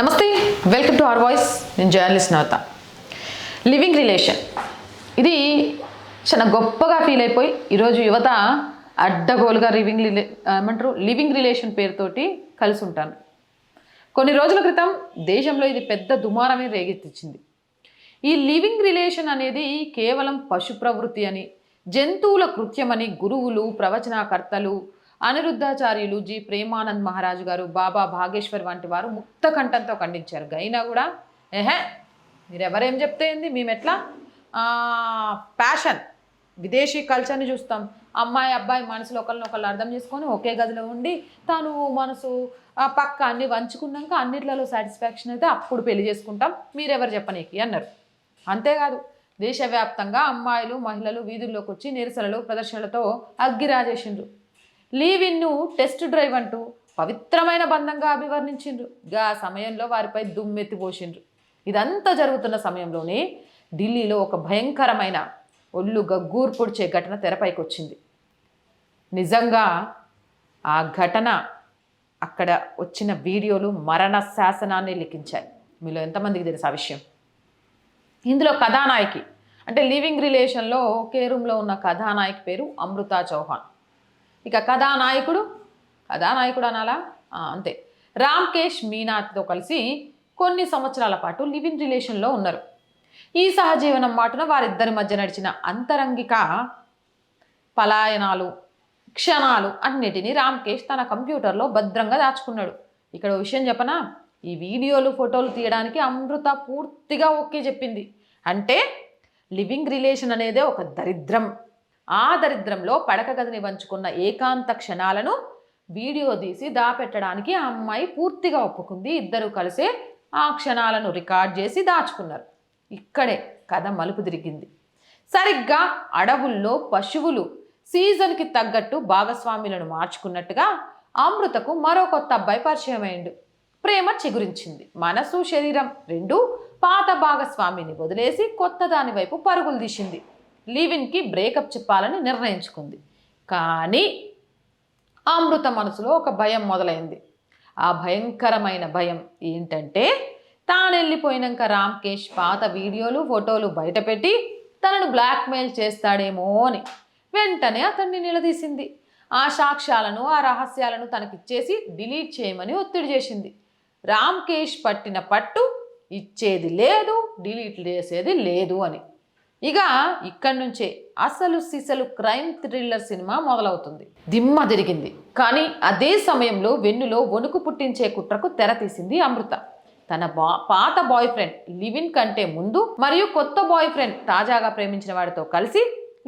నమస్తే welcome to our voice నేను journalist నవత. Living relation ఇది చాలా గొప్పగా ఫీల్ అయిపోయి ఈరోజు యువత అడ్డగోలుగా లివింగ్ రిలే ఏమంటారు లివింగ్ రిలేషన్ పేరుతోటి కలిసి ఉంటాను. కొన్ని రోజుల క్రితం దేశంలో ఇది పెద్ద దుమారమే రేగెత్తించింది ఈ లివింగ్ రిలేషన్ అనేది కేవలం పశు ప్రవృత్తి అని జంతువుల కృత్యమని గురువులు ప్రవచనకర్తలు అనిరుద్ధాచార్యులు జి. ప్రేమానంద్ మహారాజు గారు బాబా భాగేశ్వర్ వంటి వారు ముక్త కంఠంతో ఖండించారు. గైనా కూడా ఏహే మీరు ఎవరేం చెప్తే ఏంది? మేము ఎట్లా ప్యాషన్ విదేశీ కల్చర్ని చూస్తాం. అమ్మాయి అబ్బాయి మనసులో ఒకరిని ఒకళ్ళు అర్థం చేసుకొని ఒకే గదిలో ఉండి తాను మనసు ఆ పక్క అన్ని వంచుకున్నాక అన్నిట్లలో సాటిస్ఫాక్షన్ అయితే అప్పుడు పెళ్ళి చేసుకుంటాం. మీరెవరు చెప్పనీకి? అన్నారు. అంతేకాదు దేశవ్యాప్తంగా అమ్మాయిలు మహిళలు వీధుల్లోకి వచ్చి నిరసనలు ప్రదర్శనలతో అగ్గిరాజేసిండ్రు. లీవ్ ఇన్ను టెస్ట్ డ్రైవ్ అంటూ పవిత్రమైన బంధంగా అభివర్ణించిండ్రు. గా సమయంలో వారిపై దుమ్మెత్తి పోసిండ్రు. ఇదంతా జరుగుతున్న సమయంలోనే ఢిల్లీలో ఒక భయంకరమైన ఒళ్ళు గగ్గూరు పొడిచే ఘటన తెరపైకి వచ్చింది నిజంగా ఆ ఘటన అక్కడ వచ్చిన వీడియోలు మరణ శాసనాన్ని లిఖించాయి. మీలో ఎంతమందికి తెలుసు ఆ విషయం? ఇందులో కథానాయకి అంటే లివింగ్ రిలేషన్లో ఒకే రూమ్లో ఉన్న కథానాయకి పేరు అమృత చౌహాన్. ఇక కథానాయకుడు కథానాయకుడు అనాలా? అంతే. రామ్కేష్ మీనాతో కలిసి కొన్ని సంవత్సరాల పాటు లివింగ్ రిలేషన్లో ఉన్నారు. ఈ సహజీవనం మాటున వారిద్దరి మధ్య నడిచిన అంతరంగిక పలాయనాలు క్షణాలు అన్నిటినీ రామ్కేష్ తన కంప్యూటర్లో భద్రంగా దాచుకున్నాడు. ఇక్కడ విషయం చెప్పనా? ఈ వీడియోలు ఫోటోలు తీయడానికి అమృత పూర్తిగా ఓకే చెప్పింది. అంటే లివింగ్ రిలేషన్ అనేదే ఒక దరిద్రం. ఆ దరిద్రంలో పడక గదిని వంచుకున్న ఏకాంత క్షణాలను వీడియో తీసి దాపెట్టడానికి ఆ అమ్మాయి పూర్తిగా ఒప్పుకుంది. ఇద్దరు కలిసే ఆ క్షణాలను రికార్డ్ చేసి దాచుకున్నారు. ఇక్కడే కథ మలుపు తిరిగింది. సరిగ్గా అడవుల్లో పశువులు సీజన్కి తగ్గట్టు భాగస్వాములను మార్చుకున్నట్టుగా అమృతకు మరో కొత్త అబ్బాయి పరిచయం అయిండు. ప్రేమ చిగురించింది. మనసు శరీరం రెండు పాత భాగస్వామిని వదిలేసి కొత్త దాని వైపు పరుగులు తీసింది. లీవిన్కి బ్రేకప్ చెప్పాలని నిర్ణయించుకుంది. కానీ అమృత మనసులో ఒక భయం మొదలైంది. ఆ భయంకరమైన భయం ఏంటంటే తాను వెళ్ళిపోయినాక రామ్కేష్ పాత వీడియోలు ఫోటోలు బయటపెట్టి తనను బ్లాక్మెయిల్ చేస్తాడేమో అని వెంటనే అతన్ని నిలదీసింది. ఆ సాక్ష్యాలను ఆ రహస్యాలను తనకిచ్చేసి డిలీట్ చేయమని ఒత్తిడి చేసింది. రామ్కేష్ పట్టిన పట్టు ఇచ్చేది లేదు డిలీట్ చేసేది లేదు అని. ఇక ఇక్కడి నుంచే అసలు సిసలు క్రైమ్ థ్రిల్లర్ సినిమా మొదలవుతుంది. దిమ్మ తిరిగింది కానీ అదే సమయంలో వెన్నులో వణుకు పుట్టించే కుట్రకు తెర తీసింది అమృత. తన బా పాత బాయ్ ఫ్రెండ్ లివిన్ కంటే ముందు మరియు కొత్త బాయ్ ఫ్రెండ్ తాజాగా ప్రేమించిన వాడితో కలిసి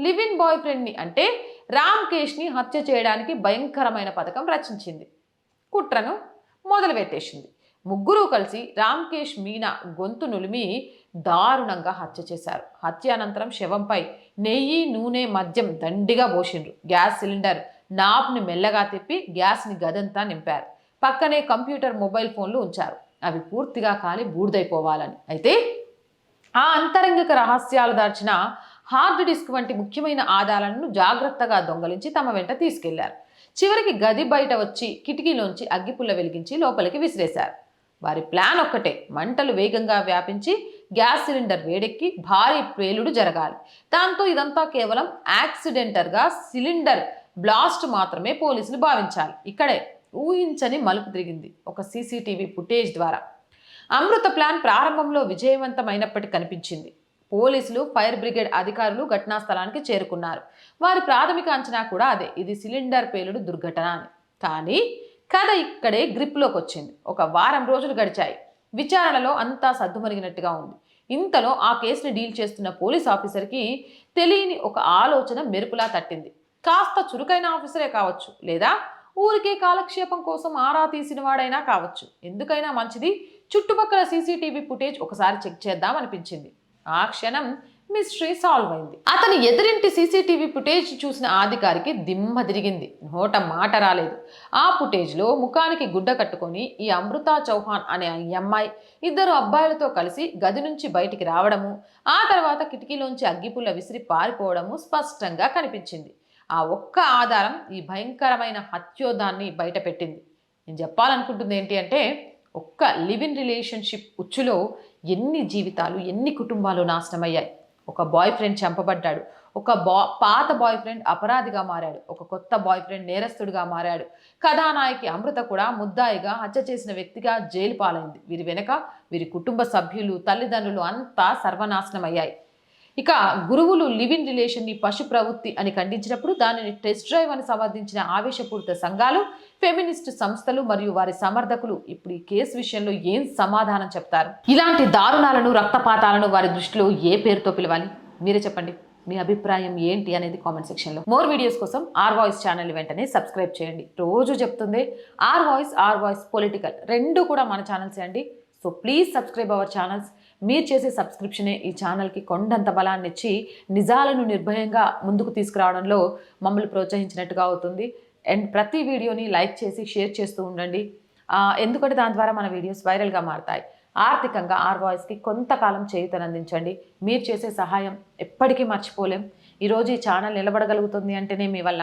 లివిన్ బాయ్ ఫ్రెండ్ని అంటే రామ్కేష్ని హత్య చేయడానికి భయంకరమైన పథకం రచించింది. కుట్రను మొదలుపెట్టేసింది. ముగ్గురూ కలిసి రామ్కేష్ మీనా గొంతు నులిమి దారుణంగా హత్య చేశారు. హత్య అనంతరం శవంపై నెయ్యి నూనె మద్యం దండిగా పోసిండ్రు. గ్యాస్ సిలిండర్ నాబ్ని మెల్లగా తిప్పి గ్యాస్ని గదంతా నింపారు. పక్కనే కంప్యూటర్ మొబైల్ ఫోన్లు ఉంచారు. అవి పూర్తిగా కాలి బూడిదైపోవాలని. అయితే ఆ అంతరంగిక రహస్యాలు దాచిన హార్డ్ డిస్క్ వంటి ముఖ్యమైన ఆధారాలను జాగ్రత్తగా దొంగలించి తమ వెంట తీసుకెళ్ళారు. చివరికి గది బయట వచ్చి కిటికీలోంచి అగ్గిపుల్ల వెలిగించి లోపలికి విసిరేశారు. వారి ప్లాన్ ఒక్కటే మంటలు వేగంగా వ్యాపించి గ్యాస్ సిలిండర్ వేడెక్కి భారీ పేలుడు జరగాలి. దాంతో ఇదంతా కేవలం యాక్సిడెంటల్గా సిలిండర్ బ్లాస్ట్ మాత్రమే పోలీసులు భావించాలి. ఇక్కడే ఊహించని మలుపు తిరిగింది ఒక సీసీటీవీ ఫుటేజ్ ద్వారా. అమృత ప్లాన్ ప్రారంభంలో విజయవంతమైనప్పటికీ కనిపించింది. పోలీసులు ఫైర్ బ్రిగేడ్ అధికారులు ఘటనా స్థలానికి చేరుకున్నారు. వారి ప్రాథమిక అంచనా కూడా అదే ఇది సిలిండర్ పేలుడు దుర్ఘటన అని. కానీ కథ ఇక్కడే గ్రిప్లోకి వచ్చింది ఒక వారం రోజులు గడిచాయి. విచారణలో అంతా సద్దుమరిగినట్టుగా ఉంది. ఇంతలో ఆ కేసుని డీల్ చేస్తున్న పోలీస్ ఆఫీసర్కి తెలియని ఒక ఆలోచన మెరుపులా తట్టింది. కాస్త చురుకైన ఆఫీసరే కావచ్చు లేదా ఊరికే కాలక్షేపం కోసం ఆరా తీసిన వాడైనా కావచ్చు. ఎందుకైనా మంచిది. చుట్టుపక్కల సీసీటీవీ ఫుటేజ్ ఒకసారి చెక్ చేద్దామనిపించింది. ఆ క్షణం మిస్టరీ సాల్వ్ అయింది. అతని ఎదురింటి సీసీటీవీ ఫుటేజ్ చూసిన అధికారికి దిమ్మ తిరిగింది. నోట మాట రాలేదు. ఆ ఫుటేజ్లో ముఖానికి గుడ్డ కట్టుకొని ఈ అమృత చౌహాన్ అనే అమ్మాయి ఇద్దరు అబ్బాయిలతో కలిసి గది నుంచి బయటికి రావడము ఆ తర్వాత కిటికీలోంచి అగ్గిపుల్ల విసిరి పారిపోవడము స్పష్టంగా కనిపించింది. ఆ ఒక్క ఆధారం ఈ భయంకరమైన హత్యోదాన్ని బయటపెట్టింది. నేను చెప్పాలనుకుంటుంది ఏంటి అంటే ఒక్క లివ్ ఇన్ రిలేషన్షిప్ ఉచ్చులో ఎన్ని జీవితాలు ఎన్ని కుటుంబాలు నాశనమయ్యాయి? ఒక బాయ్ ఫ్రెండ్ చంపబడ్డాడు. ఒక బా పాత బాయ్ ఫ్రెండ్ అపరాధిగా మారాడు. ఒక కొత్త బాయ్ ఫ్రెండ్ నేరస్తుడిగా మారాడు. కథానాయకి అమృత కూడా ముద్దాయిగా హత్య చేసిన వ్యక్తిగా జైలు పాలైంది వీరి వెనక వీరి కుటుంబ సభ్యులు తల్లిదండ్రులు అంతా సర్వనాశనం అయ్యాయి ఇక గురువులు లివ్ ఇన్ రిలేషన్ని పశు ప్రవృత్తి అని ఖండించినప్పుడు దానిని టెస్ట్ డ్రైవ్ అని సమర్థించిన ఆవేశపూరిత సంఘాలు ఫెమినిస్ట్ సంస్థలు మరియు వారి సమర్థకులు ఇప్పుడు ఈ కేసు విషయంలో ఏం సమాధానం చెప్తారు? ఇలాంటి దారుణాలను రక్తపాతాలను వారి దృష్టిలో ఏ పేరుతో పిలవాలి? మీరే చెప్పండి. మీ అభిప్రాయం ఏంటి అనేది కామెంట్ సెక్షన్లో. మోర్ వీడియోస్ కోసం ఆర్ వాయిస్ ఛానల్ వెంటనే సబ్స్క్రైబ్ చేయండి. రోజు చెప్తుంది R voice R voice political రెండు కూడా మన ఛానల్స్ అండి. So please subscribe our channels. మీరు చేసే సబ్స్క్రిప్షనే ఈ ఛానల్కి కొండంత బలాన్ని ఇచ్చి నిజాలను నిర్భయంగా ముందుకు తీసుకురావడంలో మమ్మల్ని ప్రోత్సహించినట్టుగా అవుతుంది. అండ్ ప్రతి వీడియోని లైక్ చేసి షేర్ చేస్తూ ఉండండి. ఎందుకంటే దాని ద్వారా మన వీడియోస్ వైరల్గా మారతాయి. ఆర్థికంగా ఆర్ వాయిస్కి కొంతకాలం చేయుతనందించండి మీరు చేసే సహాయం ఎప్పటికీ మర్చిపోలేం. ఈరోజు ఈ ఛానల్ నిలబడగలుగుతుంది అంటేనే మీ వల్ల.